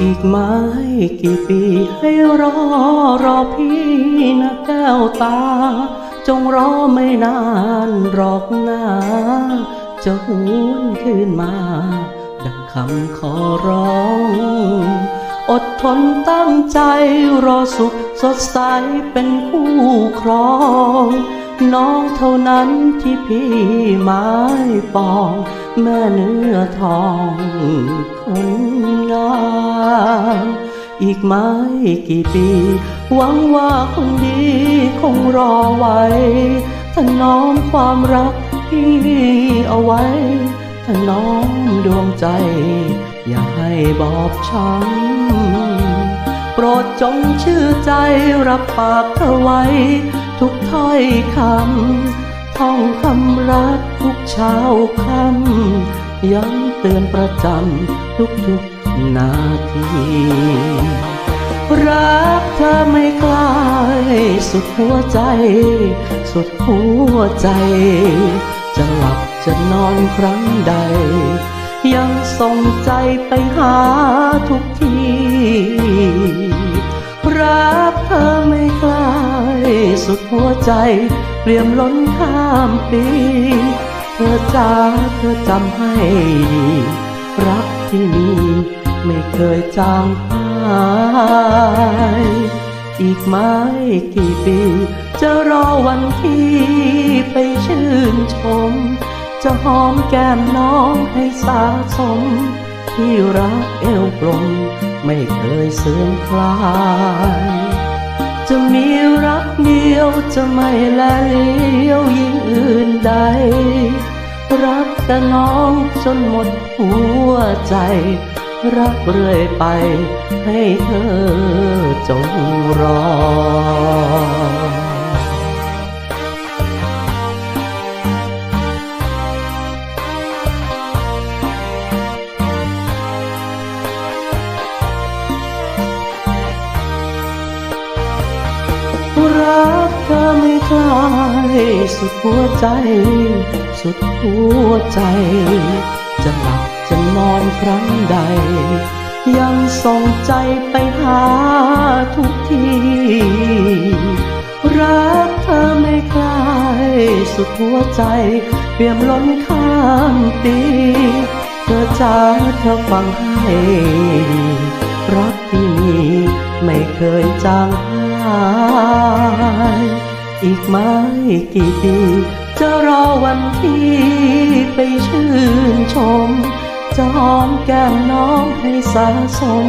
อีกไม่กี่ปีให้รอรอพี่นะแก้วตา จงรอไม่นานหรอกนะจะหวนคืนมา ดังคำขอร้อง อดทนตั้งใจรอสุขสดใสเป็นคู่ครอง น้องเท่านั้นที่พี่หมายปอง แม่เนื้อทองคนงามอีกไม่กี่ปี หวังว่าคนดีคงรอไว้ถนอมความรักพี่เอาไว้ถนอมดวงใจ อย่าให้บอบช้ำโปรดจงเชื่อใจรับปากเธอไว้ ทุกถ้อยคำท่องคำรักทุกเช้าคำย้ำเตือนประจำทุกๆนาที รักเธอไม่คลายสุดหัวใจ สุดหัวใจ จะหลับจะนอนครั้งใด ยังส่งใจไปหาทุกที รักเธอไม่คลาย สุดหัวใจ เปลี่ยมล้นข้ามปี เธอจ้าเธอจำให้ดี รักที่มีไม่เคยจางหาย อีกไม่กี่ปี จะรอวันที่ไปชื่นชม จะหอมแก้มน้องให้สาสม ที่รักเอวกลมไม่เคยเสื่อมคลาย จะมีรักเดียวจะไม่ลเลี้ยวยิ่งอื่นใด รักแต่น้องจนหมดหัวใจ รักเรื่อยไป ให้เธอจงรอ รักเธอไม่คลายสุดหัวใจ สุดหัวใจ จะหลับจะนอนครั้งใด ยังส่งใจไปหาทุกที รักเธอไม่คลายสุดหัวใจ เปี่ยมล้นข้ามปีเธอจ้าเธอฟังให้ รักที่มีไม่เคยจางหาย อีกไม่กี่ปีจะรอวันที่ไปชื่นชม จะหอมแก้มน้องให้สะสม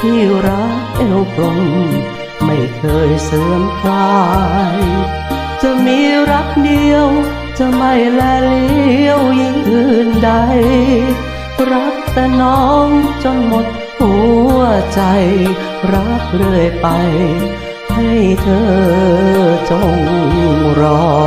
ที่รักเอวกลมไม่เคยเสื่อมคลาย จะมีรักเดียว จะไม่แลเลี้ยวยิ่งอื่นใด รักแต่น้องจนหมดหัวใจ รักเรื่อยไป เธอจงรอ